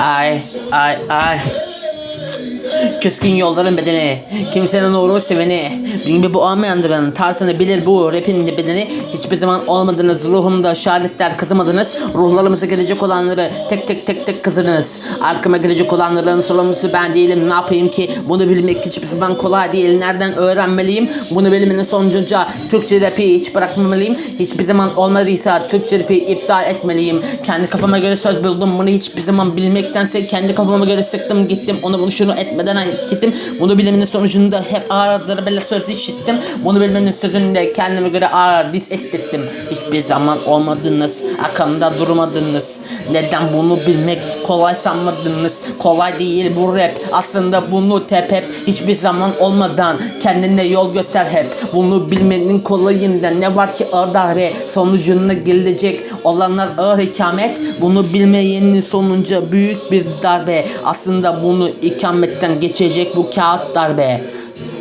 I, I, I. Küskün yolların bedeni Kimsenin uğru seveni. Benim gibi bu olmayanların tarzını bilir bu rapin bedeni. Hiçbir zaman olmadınız ruhumda şehadetler kızımadınız Ruhlarımıza gelecek olanları tek tek tek tek kızınız. Arkama gelecek olanların sorumlusu ben değilim. Ne yapayım ki? Bunu bilmek hiçbir zaman kolay değil. Nereden öğrenmeliyim? Bunu bilmenin sonucunca Türkçe rapi hiç bırakmamalıyım. Hiçbir zaman olmadıysa Türkçe rapi iptal etmeliyim. Kendi kafama göre söz buldum. Bunu hiçbir zaman bilmektense Kendi kafama göre sıktım gittim. Onu bunu şunu etmeden gittim Bunu bilmenin sonucunda hep ağırları böyle söz işittim. Bunu bilmenin sözünde kendime göre ağır dis ettirdim. Hiçbir zaman olmadınız arkamda durmadınız. Neden bunu bilmek kolay sanmadınız? Kolay değil bu rap. Aslında bunu tep hep Hiçbir zaman olmadan kendine yol göster hep. Bunu bilmenin kolayında ne var ki ağır darbe Sonucunda gelecek olanlar ağır hikamet Bunu bilmeyenin sonunca büyük bir darbe. Aslında bunu ikametten geçecek bu kağıt darbe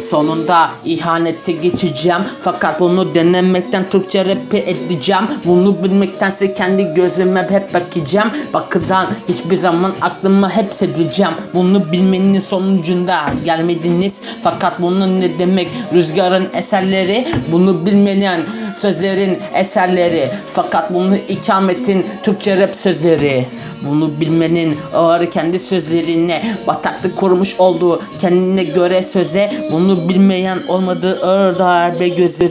Sonunda ihanete geçeceğim. Fakat bunu denemekten Türkçe rapi edeceğim. Bunu bilmektense kendi gözüme hep bakacağım. Bakıdan hiçbir zaman aklıma hep sedeceğim. Bunu bilmenin sonucunda gelmediniz. Fakat bunun ne demek? Rüzgarın eserleri Bunu bilmeyen sözlerin eserleri. Fakat bunu ikametin Türkçe rap sözleri bunu bilmenin ağır kendi sözlerine bataklık kurmuş olduğu kendine göre söze bunu bilmeyen olmadığı ağır darbe gözü